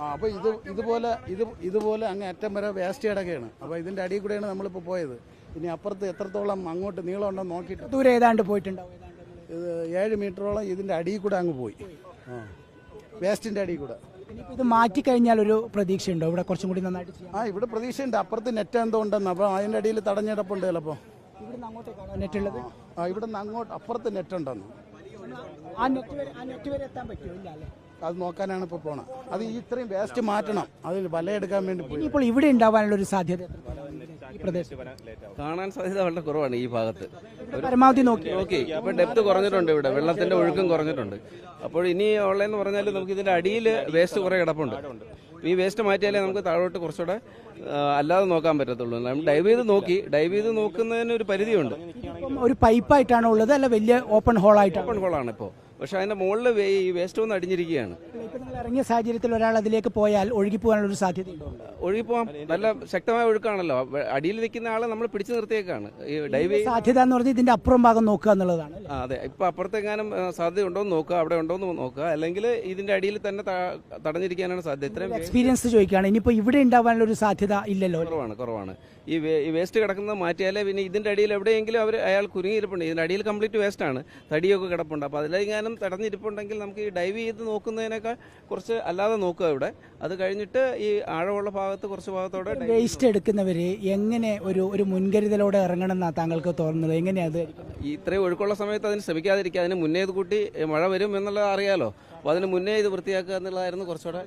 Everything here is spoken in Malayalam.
ആ അപ്പോൾ ഇത് ഇതുപോലെ ഇത് ഇതുപോലെ അങ്ങ് അറ്റം വരെ വേസ്റ്റ് കിടക്കുകയാണ്. അപ്പോൾ ഇതിന്റെ അടിയിൽ കൂടെയാണ് നമ്മളിപ്പോൾ പോയത്. ഇനി അപ്പുറത്ത് എത്രത്തോളം അങ്ങോട്ട് നീളം ഉണ്ടോ നോക്കിയിട്ട്. ദൂരെ ഏതാണ്ട് പോയിട്ടുണ്ടാവും. ഇത് ഏഴ് മീറ്ററോളം ഇതിന്റെ അടിയിൽ കൂടെ അങ്ങ് പോയി. ആ വേസ്റ്റിന്റെ അടിയിൽ കൂടെ. ഇത് മാറ്റി കഴിഞ്ഞാൽ ഒരു പ്രതീക്ഷ ഉണ്ടോ ഇവിടെ കുറച്ചും കൂടി നന്നായിട്ട് ആ ഇവിടെ പ്രതീക്ഷയുണ്ട്. അപ്പുറത്ത് നെറ്റ് എന്തോ ഉണ്ടെന്ന്. അപ്പോൾ അതിന്റെ അടിയിൽ തടഞ്ഞിടപ്പുണ്ട് ചിലപ്പോൾ ഇവിടുന്ന് അങ്ങോട്ടേക്കാണോ നെറ്റുള്ളത് ആ ഇവിടെ നിന്ന് അങ്ങോട്ട് അപ്പുറത്ത് നെറ്റ് ഉണ്ടെന്ന്. ആ നെറ്റ് വരെ ആ നെറ്റ് വരെ എത്താൻ പറ്റുമോ? ഇല്ല അല്ലേ? അത് നോക്കാനാണ് ഇപ്പോൾ പോണത് അത് ഈ ഇത്രയും വേസ്റ്റ് മാറ്റണം. അതിൽ വലയെടുക്കാൻ വേണ്ടി പോയി. ഇനിയിപ്പോൾ ഇവിടെ ഉണ്ടാവാനുള്ള ഒരു സാധ്യത ഈ പ്രദേശത്ത്. കാണാൻ സാധ്യത വളരെ കുറവാണ് ഈ ഭാഗത്ത്. പരമാവധി നോക്കി. നോക്കി. അപ്പൊ ഡെപ്ത് കുറഞ്ഞിട്ടുണ്ട് ഇവിടെ. വെള്ളത്തിന്റെ ഒഴുക്കും കുറഞ്ഞിട്ടുണ്ട്. അപ്പോൾ ഇനി ഉള്ളതെന്ന് പറഞ്ഞാൽ നമുക്ക് ഇതിന്റെ അടിയിൽ വേസ്റ്റ് കുറെ കിടപ്പുണ്ട്. ഈ വേസ്റ്റ് മാറ്റിയാലേ നമുക്ക് താഴോട്ട് കുറച്ചുകൂടെ അല്ലാതെ നോക്കാൻ പറ്റത്തുള്ളൂ. നമ്മൾ ഡൈവ് ചെയ്ത് നോക്കി. ഡൈവ് ചെയ്ത് നോക്കുന്നതിന് ഒരു പരിധിയുണ്ട്. ഇപ്പം ഒരു പൈപ്പായിട്ടാണോ ഉള്ളത്? അല്ല വലിയ ഓപ്പൺ ഹോൾ ആയിട്ടാണ്? ഓപ്പൺ ഹോളാണ് ഇപ്പോൾ പക്ഷെ അതിന്റെ മുകളിൽ ഈ വേസ്റ്റ് ഒന്ന് അടിഞ്ഞിരിക്കുകയാണ്. ഇറങ്ങിയ സാഹചര്യത്തിൽ ഒരാൾ അതിലേക്ക് പോയാൽ ഒഴുകി പോകാനുള്ള ഒരു ഒഴുകി ഒഴുകിപ്പോവാം നല്ല ശക്തമായ ഒഴുക്കാണല്ലോ. അടിയിൽ നിൽക്കുന്ന ആളെ നമ്മൾ പിടിച്ചു നിർത്തിയേക്കാണ്. ഈ ഡൈവ് സാധ്യത എന്ന് പറഞ്ഞാൽ ഇതിന്റെ അപ്പുറം ഭാഗം നോക്കുക എന്നുള്ളതാണ്. അതെ. ഇപ്പൊ അപ്പുറത്തെങ്ങാനും ആ, സാധ്യത ഉണ്ടോ എന്ന് നോക്കുക അവിടെ ഉണ്ടോ എന്ന് നോക്കുക. അല്ലെങ്കിൽ ഇതിന്റെ അടിയിൽ തന്നെ തടഞ്ഞിരിക്കാനാണ് സാധ്യത. ഇത്രയും എക്സ്പീരിയൻസ് ചോദിക്കുകയാണ്. ഇനിയിപ്പോ ഇവിടെ ഉണ്ടാവാനുള്ള ഒരു സാധ്യത ഇല്ലല്ലോ. കുറവാണ് കുറവാണ്. ഈ വേസ്റ്റ് കിടക്കുന്നത് മാറ്റിയാലേ പിന്നെ ഇതിന്റെ അടിയിൽ എവിടെയെങ്കിലും അവർ അയാൾ കുരുങ്ങിയിരിപ്പുണ്ട്. ഇതിന്റെ അടിയിൽ കംപ്ലീറ്റ് വേസ്റ്റ് ആണ്. തടിയൊക്കെ കിടപ്പുണ്ട്. അപ്പൊ അതിലെങ്ങാനും തടഞ്ഞിരിപ്പുണ്ടെങ്കിൽ നമുക്ക് ഈ ഡൈവ് ചെയ്ത് നോക്കുന്നതിനേക്കാൾ കുറച്ച് അല്ലാതെ നോക്കുക ഇവിടെ. അത് കഴിഞ്ഞിട്ട് ഈ ആഴമുള്ള ഭാഗത്ത് കുറച്ച് ഭാഗത്തോടെ വേസ്റ്റ് എടുക്കുന്നവര് എങ്ങനെ ഒരു ഒരു മുൻകരുതലോടെ ഇറങ്ങണം എന്നാണ് താങ്കൾക്ക് തോന്നുന്നത്? എങ്ങനെയാ അത്? ഇത്രയും ഒഴുക്കുള്ള സമയത്ത് അതിന് ശ്രമിക്കാതിരിക്കുക അതിന് മുന്നേ കൂട്ടി മഴ വരും എന്നുള്ളത് അറിയാലോ. അപ്പോൾ അതിന് മുന്നേ ഇത് വൃത്തിയാക്കുക എന്നുള്ളതായിരുന്നു കുറച്ചുകൂടെ